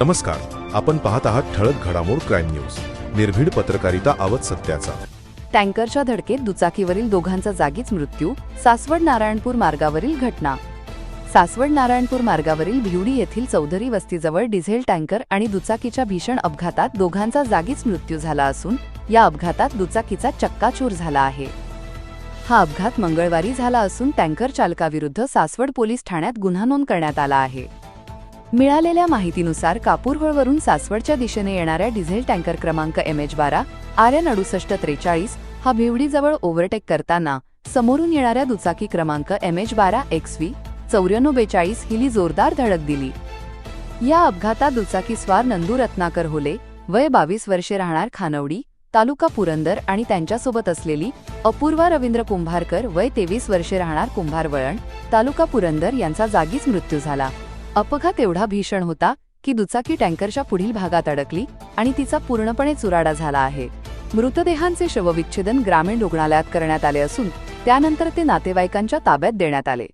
नमस्कार. आपण पाहत आहात ठळक घडामोड क्राईम न्यूज. निर्भीड पत्रकारिता आवत सत्याचा. टँकरच्या धडकेत दुचाकीवरील दोघांचा जागीच मृत्यू सासवड नारायणपूर मार्गावरील घटना. सासवड नारायणपूर मार्गावरील भिवडी येथील चौधरी वस्तीजवळ डिझेल टँकर आणि दुचाकीच्या भीषण अपघातात दोघांचा जागीच मृत्यू झाला असून या अपघातात दुचाकीचा चक्काचूर झाला आहे. हा अपघात मंगळवारी झाला असून टँकर चालकाविरुद्ध सासवड पोलीस ठाण्यात गुन्हा नोंद करण्यात आला आहे. मिळालेल्या माहितीनुसार कापूरहोळवरून सासवडच्या दिशेने येणाऱ्या डिझेल टँकर क्रमांक एम एच बारा आर एन अडुसष्ट त्रेचाळीस हा भिवडीजवळ ओव्हरटेक करताना समोरून येणाऱ्या दुचाकी क्रमांक एम एच बारा एक्स व्ही चौऱ्याण्णव बेचाळीस हिली जोरदार धडक दिली. या अपघातात दुचाकी स्वार नंदू रत्नाकर होले वय बावीस वर्षे राहणार खानवडी तालुका पुरंदर आणि त्यांच्यासोबत असलेली अपूर्वा रवींद्र कुंभारकर वय तेवीस वर्षे राहणार कुंभारवळण तालुका पुरंदर यांचा जागीच मृत्यू झाला. अपघात एवढा भीषण होता की दुचाकी टँकरच्या पुढील भागात अडकली आणि तिचा पूर्णपणे चुराडा झाला आहे. मृतदेहांचे शवविच्छेदन ग्रामीण रुग्णालयात करण्यात आले असून त्यानंतर ते नातेवाईकांच्या ताब्यात देण्यात आले.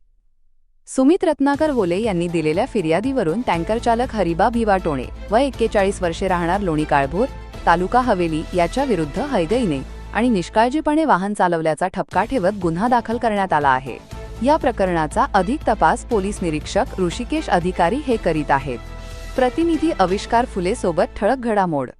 सुमित रत्नाकर होले यांनी दिलेल्या फिर्यादीवरून टँकर चालक हरिबा भिवा टोणे व एक्केचाळीस वर्षे राहणार लोणी काळभोर तालुका हवेली याच्या विरुद्ध हैदईने आणि निष्काळजीपणे वाहन चालवल्याचा ठपका ठेवत गुन्हा दाखल करण्यात आला आहे. या प्रकरणाचा अधिक तपास पोलीस निरीक्षक ऋषिकेश अधिकारी हे करीत आहेत. प्रतिनिधी आविष्कार फुले सोबत ठळक घडामोड.